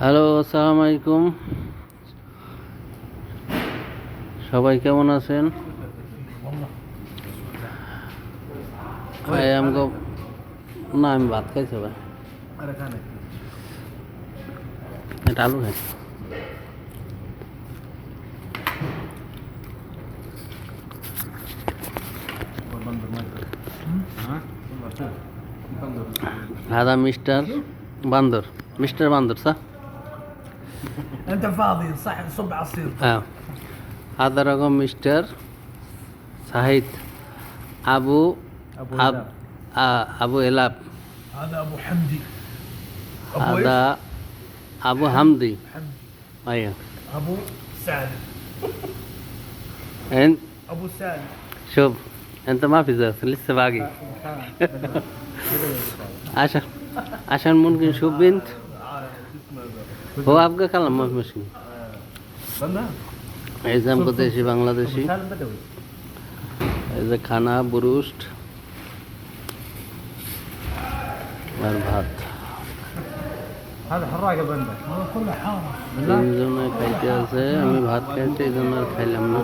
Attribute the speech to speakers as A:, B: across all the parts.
A: Hello, আসসালামু আলাইকুম। সবাই কেমন আছেন? না, আমি ভাত খাই ভাই। এটা আলু খাই দাদা মিস্টার বান্দর। মিস্টার বান্দর, স্যার।
B: انت فاضي صح صب عصير.
A: آه. هذا رقم مستر سعيد.
B: أبو أبو
A: آه أبو الاب
B: هذا أبو حمدي.
A: هذا أبو حمدي.
B: حمدي.
A: أيوه.
B: أبو سالم
A: انت
B: أبو سالم
A: شوف أنت ما في زر لسه باقي. آه، عشان عشان ممكن نشوف بنت. ও আফগা কালাম মাছ এই যে আমাকে
B: বাংলাদেশি এই
A: যে খানা বুরুস্ট আর ভাত তিনজনে খাইতে আছে আমি ভাত খাইছি এই জন্য আর খাইলাম না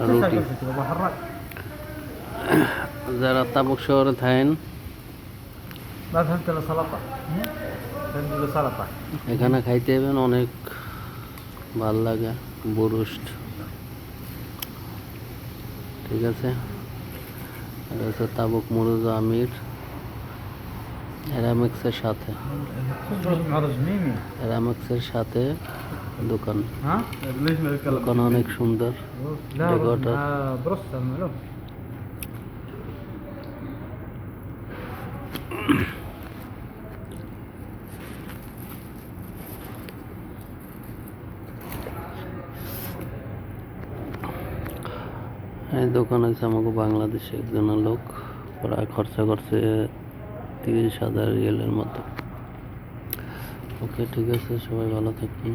A: রুটি যারা তাবুক শহরে থাকেন এখানে খাইতে যাবেন অনেক ভালো লাগে, বরুষ্ট। ঠিক আছে? তাবুক মুরুজ আমির, এরামিক্সের সাথে। এরামিক্সের সাথে দোকান। দোকান অনেক সুন্দর।
B: Thank you.
A: হ্যাঁ দোকান আছে আমাকে বাংলাদেশে একজন লোক, প্রায় খরচা করছে তিরিশ হাজার রিয়েলের মতো। ওকে, ঠিক আছে, সবাই ভালো থাকুন